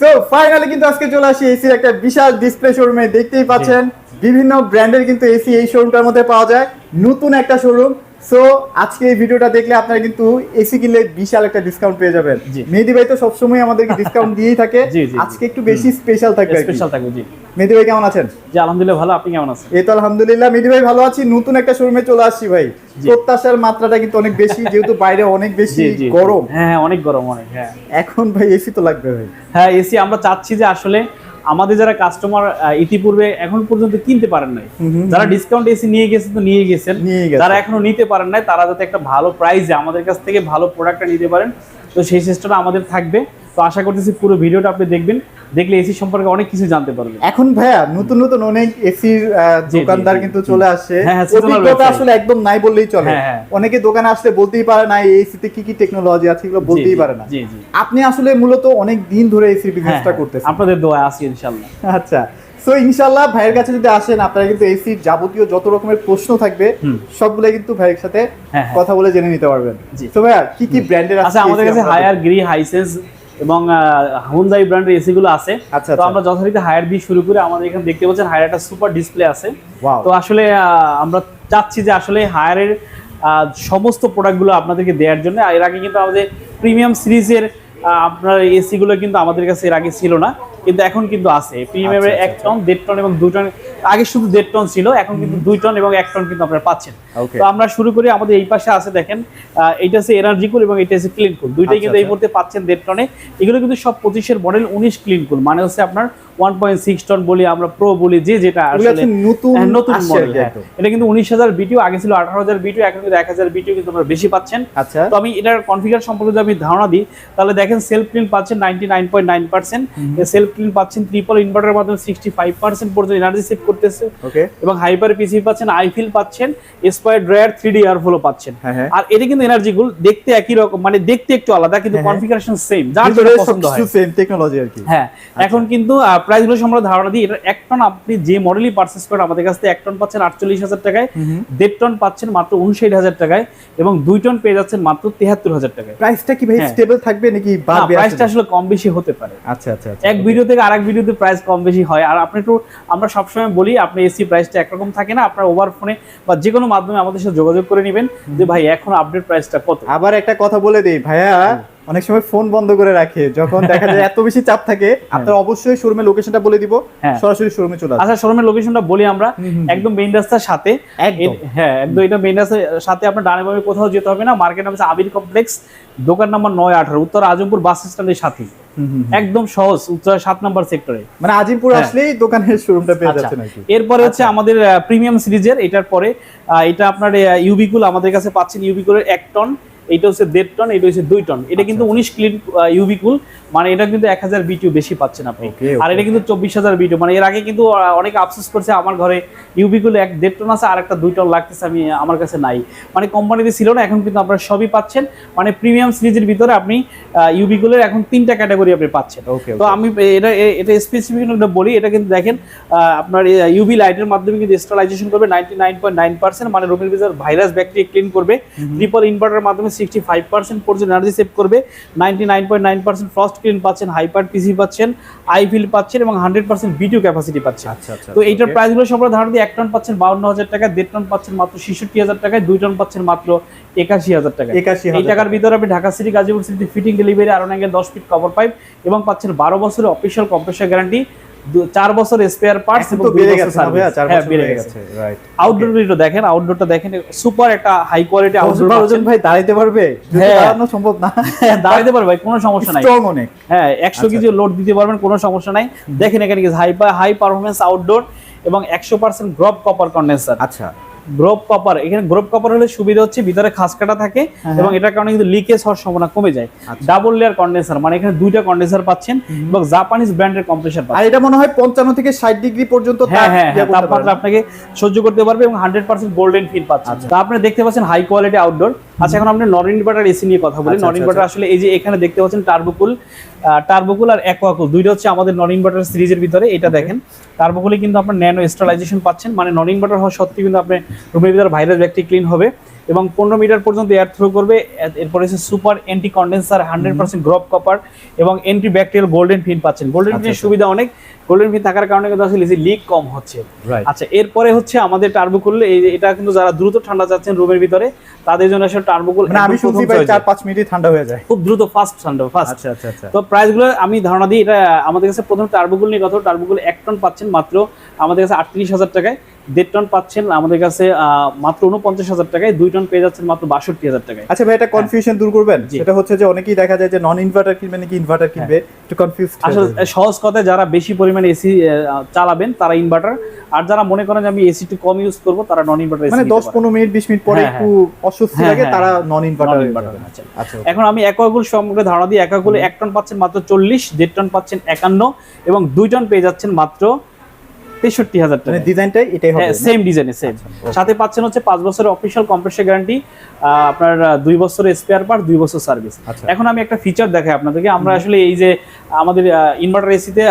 So finally কিন্তু আজকে চলে আসি এসির একটা বিশাল ডিসপ্লে শোরুমে দেখতেই পাচ্ছেন বিভিন্ন ব্র্যান্ডের কিন্তু এসি এই শোরুমটার মধ্যে পাওয়া যায়। নতুন একটা শোরুম সো আজকে এই ভিডিওটা দেখলে আপনারা কিন্তু এসি কিনলে বিশাল একটা ডিসকাউন্ট পেয়ে যাবেন। মেহেদি ভাই তো সবসময় আমাদেরকে ডিসকাউন্ট দিয়েই থাকে। আজকে একটু বেশি স্পেশাল থাকবে স্পেশাল থাকবে জি। মেহেদি ভাই কেমন আছেন? জি আলহামদুলিল্লাহ ভালো। আপনি কেমন আছেন? এই তো আলহামদুলিল্লাহ। মেহেদি ভাই ভালো আছি। নতুন একটা শোরুমে চলে আসছি ভাই। প্রত্যাশার মাত্রাটা কিন্তু অনেক বেশি যেহেতু বাইরে অনেক বেশি গরম। হ্যাঁ হ্যাঁ, অনেক গরম অনেক হ্যাঁ। এখন ভাই এসি তো লাগবে ভাই। হ্যাঁ এসি আমরা চাচ্ছি যে আসলে আমাদের যারা কাস্টমার ইতিপূর্বে এখন পর্যন্ত কিনতে পারেন নাই। যারা ডিসকাউন্ট এসি নিয়ে গেছে তো নিয়ে গেছেন। যারা এখনও নিতে পারেন নাই তারা যাতে একটা ভালো প্রাইসে আমাদের কাছ থেকে ভালো প্রোডাক্টটা নিতে পারেন তো সেই চেষ্টাটা আমাদের থাকবে তো আশা করতেছি পুরো ভিডিওটা আপনি দেখবেন। দেখলে এসি সম্পর্কে অনেক কিছু জানতে পারবেন। এখন ভাইয়া নতুন নতুন অনেক এসির দোকানদার কিন্তু চলে আসে। হ্যাঁ, হ্যাঁ, অভিজ্ঞতা আসলে একদম নাই বললেই চলে। হ্যাঁ। অনেকে দোকানে আসলে বলতেই পারে না এই এসিতে কি কি টেকনোলজি আছে এগুলো বলতেই পারে না। আপনি আসলে মূলত অনেক দিন ধরে এসির বিজনেসটা করতেছেন। আপনাদের দোয়া আছি ইনশাল্লাহ আচ্ছা। সো ইনশাল্লাহ ভাইয়ের কাছে যদি আসেন আপনারা কিন্তু এসির যাবতীয় যত রকমের প্রশ্ন থাকবে। সবগুলো কিন্তু ভাইয়ের সাথে। কথা বলে জেনে নিতে পারবেন। তো ভাইয়া কি কি ব্র্যান্ডের আছে আচ্ছা আমাদের কাছে? হায়ার গ্রি হাইসেন্স এবং হুন্দাই ব্র্যান্ডের এসি গুলো আছে। আচ্ছা, তো আচ্ছা। আমরা যথারীতি হায়ার দিয়ে শুরু করে আমাদের এখানে দেখতে পাচ্ছেন হায়ার একটা সুপার ডিসপ্লে আছে। তো আসলে আমরা চাচ্ছি যে আসলে হায়ারের সমস্ত প্রোডাক্টগুলো আপনাদেরকে দেওয়ার জন্য। এর আগে কিন্তু আমাদের প্রিমিয়াম সিরিজের আপনার এসি গুলো কিন্তু আমাদের কাছে এর আগে ছিল না। কিন্তু এখন কিন্তু আছে। প্রিমিয়ামের আচ্ছা, এক টন দেড় টন এবং দুই টন আগে শুধু দেড় টন ছিল এখন কিন্তু দুই টন এবং এক টন কিন্তু আপনারা পাচ্ছেন। তো আমরা শুরু করি আমাদের এই পাশে আছে দেখেন এইটা হচ্ছে এনার্জি কুল এবং এটা হচ্ছে ক্লিন কুল দুইটাই আচ্ছা, কিন্তু এই আচ্ছা। মুহূর্তে পাচ্ছেন দেড় টনে এগুলো কিন্তু সব পঁচিশের মডেল উনিশ ক্লিন কুল মানে হচ্ছে আপনার ওয়ান পয়েন্ট সিক্স টন বলি আমরা প্রো বলি যে যেটা আসলে নতুন হ্যাঁ, নতুন মডেল কি একদম। এটা কিন্তু উনিশ হাজার বিটিও আগে ছিল আঠারো হাজার বিটিও এখন কিন্তু এক হাজার বিটিও কিন্তু আমরা বেশি পাচ্ছেন। আচ্ছা। তো আমি এটার কনফিগার সম্পর্কে যদি আমি ধারণা দিই তাহলে দেখেন সেলফ ক্লিন পাচ্ছেন ninety nine point nine percent self clean পাচ্ছেন ট্রিপল ইনভার্টারের মাধ্যমে সিক্সটি ফাইভ পার্সেন্ট পর্যন্ত এনার্জি সেভ করতেছে। ওকে এবং হাইপার পিসি পাচ্ছেন আইফিল পাচ্ছেন স্পায়ার ড্রায়ার থ্রি ডি এয়ারফ্লো পাচ্ছেন। হ্যাঁ, হ্যাঁ। আর এটা কিন্তু এনার্জি গুল দেখতে একই রকম মানে দেখতে একটু আলাদা কিন্তু হ্যাঁ, হ্যাঁ। কনফিগারেশন সেম যার যেটা পছন্দ হয়। সেম টেকনোলজি আর কি। হ্যাঁ এখন কিন্তু প্রাইসগুলো ধারণা দিই এটা এক টন আপনি যে মডেলই পারচেস করেন আমাদের কাছ থেকে এক টন পাচ্ছেন আটচল্লিশ হাজার টাকায় দেড় টন পাচ্ছেন মাত্র উনষাট হাজার টাকায় এবং দুই টন পেয়ে যাচ্ছেন মাত্র তেহাত্তর হাজার টাকায়। প্রাইসটা কি ভাই। স্টেবল থাকবে নাকি প্রাইসটা আসলে? কম বেশি হতে পারে। আচ্ছা আচ্ছা আচ্ছা। এক ভিডিও থেকে আরেক ভিডিওতে প্রাইস কম বেশি হয়। আর আপনি একটু আমরা সবসময় বলি আপনি এসি প্রাইসটা একরকম থাকে না আপনার ওভার ফোনে বা যে কোনো মাধ্যমে আমাদের সাথে যোগাযোগ করে নেবেন যে ভাই এখন আপডেট প্রাইসটা কত? আবার একটা কথা বলে দেই ভাইয়া অনেক সময় ফোন বন্ধ করে রাখে যখন দেখা যায় এত বেশি চাপ থাকে আপনার অবশ্যই শোরুমের লোকেশনটা বলে দিব হ্যাঁ। সরাসরি শোরুমে চলে আসবে। আচ্ছা শোরুমের লোকেশনটা বলি আমরা একদম মেইন রাস্তার সাথে। একদম। হ্যাঁ একদম এটা মেইন রাস্তার সাথে আপনার ডানে বামে কোথাও যেতে হবে না মার্কেট নাম আবির কমপ্লেক্স দোকান নাম্বার নয় আঠারো উত্তর আজমপুর বাস স্ট্যান্ডের সাথে। একদম সহজ উত্তর সাত নম্বর সেক্টরে। মানে আজিমপুর হ্যাঁ। আসলেই দোকানের শোরুমটা পেয়ে যাচ্ছে যাচ্ছেন এরপরে হচ্ছে আমাদের প্রিমিয়াম সিরিজের এটার পরে এটা আপনার ইউবিকুল আমাদের কাছে পাচ্ছেন ইউবিকুলের এক টন এটা হচ্ছে দেড় টন এটা হচ্ছে দুই টন। এটা কিন্তু উনিশ ক্লিন ইউবিকুল মানে এটা কিন্তু এক হাজার বিটিউ বেশি পাচ্ছেন আপনি। আর এটা কিন্তু চব্বিশ হাজার বিটিউ মানে এর আগে কিন্তু অনেকে আফসোস করছে আমার ঘরে ইউবিকুল এক দেড় টন আছে আর একটা দুই টন লাগতেছে আমি আমার কাছে নাই। মানে কোম্পানিতে ছিল না এখন কিন্তু আপনারা সবই পাচ্ছেন। মানে প্রিমিয়াম সিরিজের ভিতরে আপনি ইউবিকুলের এখন তিনটা ক্যাটাগরি আপনি পাচ্ছেন। ওকে তো আমি এটা এটা স্পেসিফিক বলি এটা কিন্তু দেখেন আপনার ইউভি লাইটের মাধ্যমে কিন্তু স্টালাইজেশন করবে ninety nine point nine percent মানে রুমের ভিতর ভাইরাস ব্যাকটেরিয়া ক্লিন করবে। ট্রিপল ইনভার্টারের মাধ্যমে সিক্সটি ফাইভ পার্সেন্ট পর্যন্ত এনার্জি সেভ করবে। Ninety nine point nine percent frost clean পাচ্ছেন হাইপার পিসি পাচ্ছেন আইফিল পাচ্ছেন এবং হান্ড্রেড পার্সেন্ট ভিডিও ক্যাপাসিটি পাচ্ছেন। আচ্ছা আচ্ছা তো এইটার প্রাইসগুলো সম্পর্কে ধারণা দিয়ে এক টন পাচ্ছেন বাউন্ন হাজার টাকা দেড় টন পাচ্ছেন মাত্র ছেষট্টি হাজার টাকায় দুই টন পাচ্ছেন মাত্র একাশি হাজার টাকা একাশি এই টাকার ভিতরে আপনি Dhaka city Gazipur city fitting delivery আরও নাকি দশ ফিট কভার পাইপ এবং পাচ্ছেন বারো বছরের অফিসিয়াল কম্প্রেসার গ্যারান্টি চার বছর স্পেয়ার পার্টস এবং বেড়ে বছর গেছে হ্যাঁ, বেড়ে গেছে। রাইট আউটডোর ভিডিও দেখেন আউটডোরটা দেখেন সুপার একটা হাই কোয়ালিটি আউটডোর ওজন ভাই দাঁড়াইতে পারবে? হ্যাঁ। দাঁড়ানো সম্ভব না। দাঁড়াইতে পারবে কোনো সমস্যা নাই। স্ট্রং অনেক। হ্যাঁ একশো আচ্ছা। কেজি লোড দিতে পারবেন কোনো সমস্যা নাই। দেখেন এখানে হাই হাই পারফরমেন্স আউটডোর এবং একশো পার্সেন্ট গ্রপ কপার কন্ডেন্সার আচ্ছা। গ্রোপ কপার এখানে গ্রোপ কপার হলে সুবিধা হচ্ছে ভিতরে খাস কাটা থাকে হ্যাঁ, এবং এটার কারণে কিন্তু লিকেজ হওয়ার সম্ভাবনা কমে যায়। আচ্ছা। ডাবল লেয়ার কন্ডেন্সার মানে এখানে দুইটা কন্ডেন্সার পাচ্ছেন এবং জাপানিজ ব্র্যান্ডের কম্প্রেসার আর পাচ্ছেন এটা মনে হয় পঞ্চান্ন থেকে ষাট ডিগ্রি পর্যন্ত হ্যাঁ হ্যাঁ হ্যাঁ তাপমাত্রা আপনাকে সহ্য করতে পারবে এবং হান্ড্রেড পার্সেন্ট গোল্ডেন ফিল পাচ্ছেন। তা আপনি দেখতে পাচ্ছেন হাই কোয়ালিটি আউটডোর আচ্ছা এখন আপনি নন ইনভার্টার এসি নিয়ে কথা বলি। আচ্ছা, নন আচ্ছা, ইনভার্টার আসলে এই যে এখানে দেখতে পাচ্ছেন টার্বোকুল টার্বোকুল আর অ্যাকোয়াকুল দুইটা হচ্ছে আমাদের নন ইনভার্টার সিরিজের ভিতরে এটা দেখেন। টার্বোকুলে কিন্তু আপনার ন্যানো স্টালাইজেশন পাচ্ছেন মানে নন ইনভার্টার হওয়া সত্ত্বেও কিন্তু আপনি রুমের ভিতরে ভাইরাস ব্যাকটি ক্লিন হবে। এবং পনেরো মিটার পর্যন্ত এয়ার থ্রো করবে। এরপরে হচ্ছে super anti condenser hundred percent গ্রপ copper এবং এন্টি ব্যাকটেরিয়াল গোল্ডেন ফিন পাচ্ছেন। গোল্ডেন আচ্ছা, ফিনের আচ্ছা। সুবিধা অনেক। গোল্ডেন ফিন থাকার কারণে কিন্তু আসলে লিক কম হচ্ছে। আচ্ছা এরপরে হচ্ছে আমাদের টার্বোকুল এই এটা কিন্তু যারা দ্রুত ঠান্ডা চাচ্ছেন রুমের ভিতরে তাদের জন্য আসলে টার্বোকুল মানে আমি শুনছি ভাই চার পাঁচ মিনিটে ঠান্ডা হয়ে যায়। খুব দ্রুত ফাস্ট ঠান্ডা ফাস্ট আচ্ছা আচ্ছা আচ্ছা। তো প্রাইসগুলো আমি ধারণা দিই এটা আমাদের কাছে প্রথম টার্বোগুল নিয়ে কথা। টার্বোগুল এক টন পাচ্ছেন মাত্র আমাদের কাছে আটত্রিশ হাজার টাকায়। দেড় টন পাচ্ছেন আমাদের কাছে মাত্র উনপঞ্চাশ হাজার টাকায় দুই টন পেয়ে যাচ্ছেন মাত্র বাষট্টি হাজার টাকায়। আচ্ছা ভাই এটা কনফিউশন দূর করবেন। সেটা হচ্ছে যে অনেকেই দেখা যায় যে নন ইনভার্টার কিনবে নাকি ইনভার্টার কিনবে একটু কনফিউজ আসলে সহজ কথায় যারা বেশি পরিমাণে এসি চালাবেন তারা ইনভার্টার আর যারা মনে করেন যে আমি এসি একটু কম ইউজ করব তারা নন ইনভার্টার মানে দশ পনেরো মিনিট বিশ মিনিট পরে হ্যাঁ, একটু অস্বস্তি হ্যাঁ, লাগে হ্যাঁ, তারা নন ইনভার্টার Non-inverter, আচ্ছা। এখন আমি একাগুল সম্পর্কে ধারণা দিই একাগুলো এক টন পাচ্ছেন মাত্র চল্লিশ দেড় টন পাচ্ছেন একান্ন এবং দুই টন পেয়ে যাচ্ছেন মাত্র তেষট্টি হাজার টাকা। মানে ডিজাইনটাই এটাই হবে সেম ডিজাইনে সেম সাথে পাচ্ছেন হচ্ছে পাঁচ বছরের অফিসিয়াল কম্প্রেসার গ্যারান্টি আপনার দুই বছরের স্পেয়ার পার্ট দুই বছর সার্ভিস আচ্ছা। এখন আমি একটা ফিচার দেখাই আপনাদেরকে। আমরা আসলে এই যে আমাদের ইনভার্টার এসিতে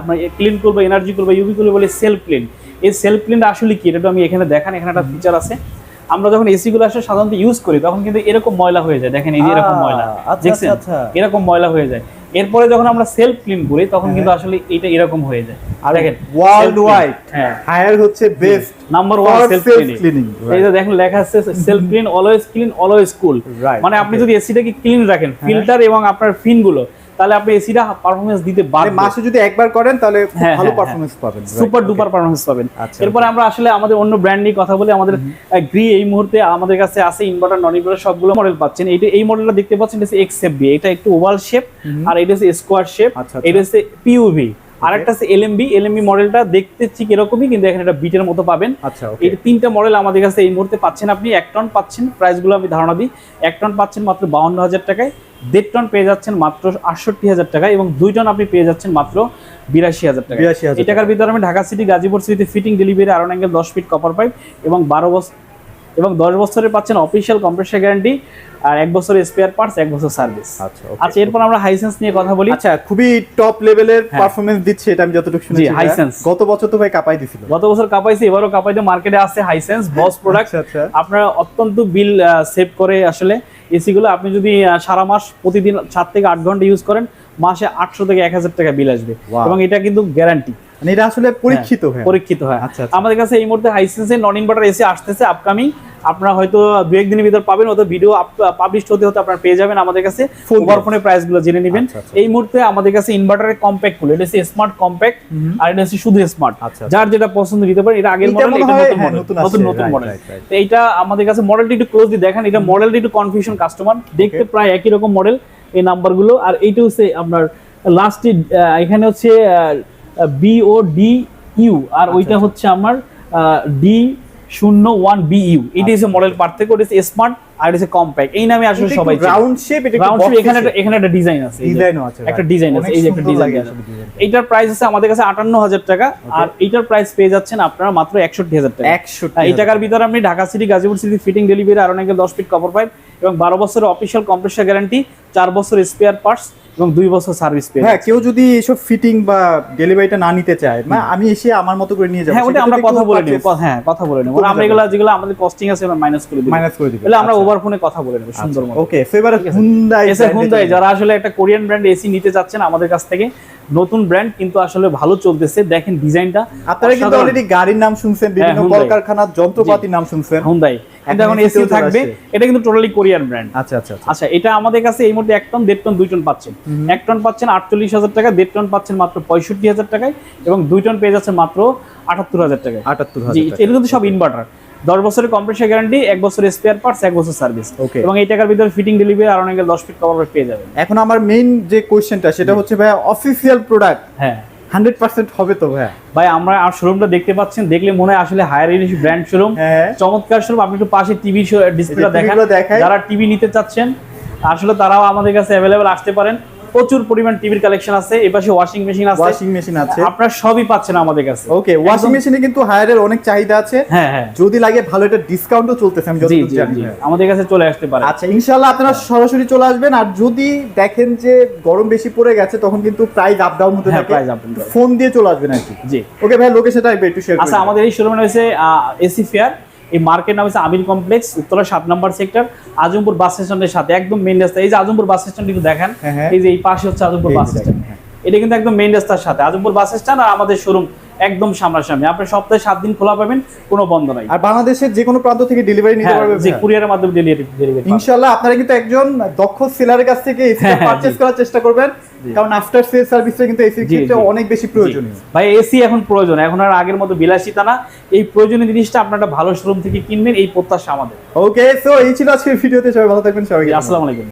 আপনার ক্লিন করব এনার্জি করব ইউবি করব বলে সেলফ ক্লিন এই সেলফ ক্লিনটা আসলে কি? এটা আমি এখানে দেখান এখানে একটা ফিচার আছে। আমরা যখন এসি গুলো আসলে সাধারণত ইউজ করি তখন কিন্তু এরকম ময়লা হয়ে যায়। দেখেন এই যে এরকম ময়লা। আচ্ছা, দেখছেন? আচ্ছা। এরকম ময়লা হয়ে যায়। এরপরে যখন আমরা সেলফ ক্লিন করি তখন কিন্তু আসলে এটা এরকম হয়ে যায়। আর দেখেন ওয়ার্ল্ড ওয়াইড হ্যাঁ। হায়ার হচ্ছে best number one self cleaning এই যে দেখেন লেখা আছে self clean always clean always cool মানে আপনি. যদি এসিটাকে ক্লিন রাখেন ফিল্টার এবং আপনার ফিনগুলো তাহলে আপনি এসিটা পারফরমেন্স দিতে মানে পারবেন মাসে যদি একবার করেন তাহলে হ্যাঁ, ভালো হ্যাঁ, পারফরমেন্স পাবেন। সুপার. ডুপার পারফরমেন্স পাবেন। এরপর এরপরে আমরা আসলে আমাদের অন্য ব্র্যান্ড নিয়ে কথা বলি। আমাদের গ্রি এই মুহূর্তে আমাদের কাছে আছে ইনভার্টার নন ইনভার্টার সবগুলো মডেল পাচ্ছেন। এই এই মডেলটা দেখতে পাচ্ছেন এটা এক্স শেপ বি এটা একটু ওভাল শেপ আর এটা হচ্ছে স্কোয়ার শেপ আচ্ছা, আচ্ছা। এটা হচ্ছে পিউভি আর একটা আছে এলএমবি এলএমবি মডেলটা দেখতে ঠিক এরকমই কিন্তু এখানে এটা বিটের মতো পাবেন। আচ্ছা এই তিনটা মডেল আমাদের কাছে এই মুহূর্তে পাচ্ছেন আপনি। এক টন পাচ্ছেন প্রাইসগুলো আমি ধারণা দিই। এক টন পাচ্ছেন মাত্র বাউন্ন হাজার টাকায় দেড় টন পেয়ে যাচ্ছেন মাত্র আটষট্টি হাজার টাকায় এবং দুই টন আপনি পেয়ে যাচ্ছেন মাত্র বিরাশি হাজার টাকা 82,000 এই টাকার ভিতরে আমি ঢাকা সিটি গাজীপুর সিটিতে ফিটিং ডেলিভারি আরন অ্যাঙ্গেল দশ ফিট কপার পাইপ এবং বারো বছর এবং দশ বছরের পাচ্ছেন অফিসিয়াল কম্প্রেসার গ্যারান্টি আর এক বছরের স্পেয়ার পার্টস এক বছর সার্ভিস আচ্ছা আচ্ছা এরপর আমরা হাইসেন্স নিয়ে কথা বলি। আচ্ছা খুবই টপ লেভেলের হ্যাঁ। পারফরমেন্স দিচ্ছে এটা আমি যতটুকু শুনেছি হাইসেন্স গত বছর তো ভাই কাপাই দিছিল। গত বছর কাপাইছে এবারও কাপাইতে মার্কেটে আছে হাইসেন্স বস প্রোডাক্ট আচ্ছা আচ্ছা। আপনারা অত্যন্ত বিল সেভ করে আসলে এসি গুলো। আপনি যদি সারা মাস প্রতিদিন সাত থেকে আট ঘণ্টা ইউজ করেন মাসে আটশো থেকে এক হাজার টাকা বিল আসবে। এবং এটা কিন্তু গ্যারান্টি মানে এটা আসলে পরীক্ষিত হয়ে। পরীক্ষিত হয়। আচ্ছা, আচ্ছা। আমাদের কাছে এই মুহূর্তে হাইসেন্সে নন ইনভার্টার এসি আসতেছে আপকামিং আপনারা হয়তো দু একদিনের ভিতর পাবেন হয়তো ভিডিও পাবলিশ হতে হতে আপনারা পেয়ে যাবেন আমাদের কাছে। ওভার ফোনে প্রাইসগুলো জেনে নেবেন। আচ্ছা, আচ্ছা। এই মুহূর্তে আমাদের কাছে ইনভার্টারের কম্প্যাক্টগুলো এটা হচ্ছে স্মার্ট কম্প্যাক্ট আর এটা হচ্ছে শুধু স্মার্ট আচ্ছা। যার যেটা পছন্দ নিতে পারেন এটা আগের মডেল এটা নতুন হ্যাঁ, মডেল নতুন নতুন মডেল. তো এইটা আমাদের কাছে মডেলটি একটু ক্লোজলি দেখেন। এটা মডেলটি একটু কনফিউশন কাস্টমার দেখতে প্রায় একই রকম মডেল এই নাম্বারগুলো। আর এইটা হচ্ছে আপনার লাস্টে এখানে হচ্ছে বিও ডি ইউ আর আচ্ছা, ওইটা হচ্ছে আমার ডি শূন্য ওয়ান বি ইউ এটা হচ্ছে মডেল পার্থক্য হচ্ছে স্মার্ট আর হচ্ছে কম্প্যাক্ট এই নামে আসলে সবাই রাউন্ড শেপ এটা রাউন্ড এখানে একটা- এখানে একটা ডিজাইন আছে ডিজাইনও আছে একটা ডিজাইন আছে এই যে একটা ডিজাইন আছে। এইটার প্রাইস আছে আমাদের কাছে আটান্ন হাজার টাকা আর এইটার প্রাইস পেয়ে যাচ্ছেন আপনারা মাত্র একষট্টি হাজার টাকা। 61 হ্যাঁ, এই টাকার ভিতরে আপনি Dhaka city Gazipur city fitting delivery আর অনেকে দশ ফিট কভার পাইপ এবং বারো বছরের অফিসিয়াল কম্প্রেসার গ্যারান্টি চার বছর স্পেয়ার পার্টস এবং দুই বছর সার্ভিস পেয়ে হ্যাঁ কেউ যদি এসব ফিটিং বা ডেলিভারিটা না নিতে চায় মানে আমি এসে আমার মতো করে নিয়ে যাব হ্যাঁ ওটা আমরা কথা বলে নিব। হ্যাঁ কথা বলে নেব। আমরা। এগুলো যেগুলো আমাদের কস্টিং আছে আমরা মাইনাস করে দিব। মাইনাস করে দিবে। তাহলে আমরা ওভার ফোনে কথা বলে নেব সুন্দর মতো। ওকে এবারে হুন্ডাই এসে হুন্দাই যারা আসলে একটা কোরিয়ান ব্র্যান্ড এসি নিতে চাচ্ছেন আমাদের কাছ থেকে নতুন ব্র্যান্ড কিন্তু আসলে ভালো চলতেছে। দেখেন ডিজাইনটা আপনারা কিন্তু অলরেডি গাড়ির নাম শুনছেন বিভিন্ন হ্যাঁ, কলকারখানার যন্ত্রপাতির নাম শুনছেন। হুন্দাই কিন্তু এখন এসি থাকবে। এটা কিন্তু টোটালি কোরিয়ান ব্র্যান্ড আচ্ছা আচ্ছা আচ্ছা। আচ্ছা এটা আমাদের কাছে এই মুহূর্তে এক টন দেড় টন দুই টন পাচ্ছেন। এক টন পাচ্ছেন আটচল্লিশ হাজার টাকা দেড় টন পাচ্ছেন মাত্র পঁয়ষট্টি হাজার টাকায় এবং দুই টন পেয়ে যাচ্ছেন মাত্র আটাত্তর হাজার টাকায়। আটাত্তর হাজার এটা কিন্তু সব ইনভার্টার দশ বছরের কম্প্রেসার গ্যারান্টি এক বছরের স্পেয়ার পার্টস এক বছর সার্ভিস ওকে এবং এই টাকার ভিতরে ফিটিং ডেলিভারি আর অনেক দশ ফিট কভার পেয়ে যাবেন এখন আমার মেইন যে কোশ্চেনটা সেটা হচ্ছে ভাই অফিসিয়াল প্রোডাক্ট হ্যাঁ। হান্ড্রেড পার্সেন্ট হবে তো ভাই ভাই আমরা আর শোরুমটা দেখতে পাচ্ছেন দেখলে মনে হয় আসলে হায়ার এন্ড ব্র্যান্ড শোরুম হ্যাঁ। চমৎকার শোরুম আপনি একটু পাশে টিভি যে দেখেন। যারা টিভি নিতে চাচ্ছেন আসলে তারাও আমাদের কাছে অ্যাভেলেবল আসতে পারেন। প্রচুর পরিমাণ টিভির কালেকশন আছে এই পাশে ওয়াশিং মেশিন আছে। ওয়াশিং মেশিন আছে। আপনার সবই পাচ্ছেন আমাদের কাছে। ওকে ওয়াশিং মেশিনে কিন্তু হায়ারের অনেক চাহিদা আছে। হ্যাঁ হ্যাঁ। যদি লাগে ভালো একটা ডিসকাউন্টও চলতেছে আমি যতটুকু জানি। আমাদের কাছে চলে আসতে পারে। আচ্ছা ইনশাআল্লাহ আপনারা সরাসরি চলে আসবেন আর যদি দেখেন যে গরম বেশি পড়ে গেছে তখন কিন্তু প্রাইস আপ ডাউন হতে হ্যাঁ, থাকে। ফোন দিয়ে চলে আসবেন আর কি। জি। ওকে ভাই লোকেশনটা একটু শেয়ার আচ্ছা আমাদের এই শোরুমে রয়েছে এসি ফেয়ার এই মার্কেট নাম হচ্ছে আমির কমপ্লেক্স উত্তরা সাত নম্বর সেক্টর আজমপুর বাস স্ট্যান্ডের সাথে একদম মেইন রাস্তা এই যে আজমপুর বাস স্ট্যান্ড একটু দেখেন হ্যাঁ, হ্যাঁ। এই যে এই পাশে হচ্ছে আজমপুর বাস স্ট্যান্ড হ্যাঁ। এটা কিন্তু একদম মেইন রাস্তার সাথে আজমপুর বাস স্ট্যান্ড আর আমাদের শোরুম একদম সামনাসামনি। আপনি সপ্তাহে সাত দিন খোলা পাবেন কোনো বন্ধ নাই। আর বাংলাদেশের যে কোনো প্রান্ত থেকে ডেলিভারি নিতে হ্যাঁ পারবে যে কুরিয়ারের মাধ্যমে ডেলিভারি ইনশাআল্লাহ আপনারা কিন্তু একজন দক্ষ সেলারের কাছ থেকে এসি পারচেজ করার চেষ্টা করবেন। কারণ আফটার সেল সার্ভিসটা কিন্তু এসির জি, ক্ষেত্রে অনেক বেশি প্রয়োজনীয়। ভাই এসি এখন প্রয়োজন। এখন আর আগের মতো বিলাসিতা না। এই প্রয়োজনীয় জিনিসটা আপনার ভালো শোরুম থেকে কিনবেন এই প্রত্যাশা আমাদের। ওকে সো এই ছিল আজকের ভিডিওতে সবাই ভালো থাকবেন সবাই আসসালামু আলাইকুম।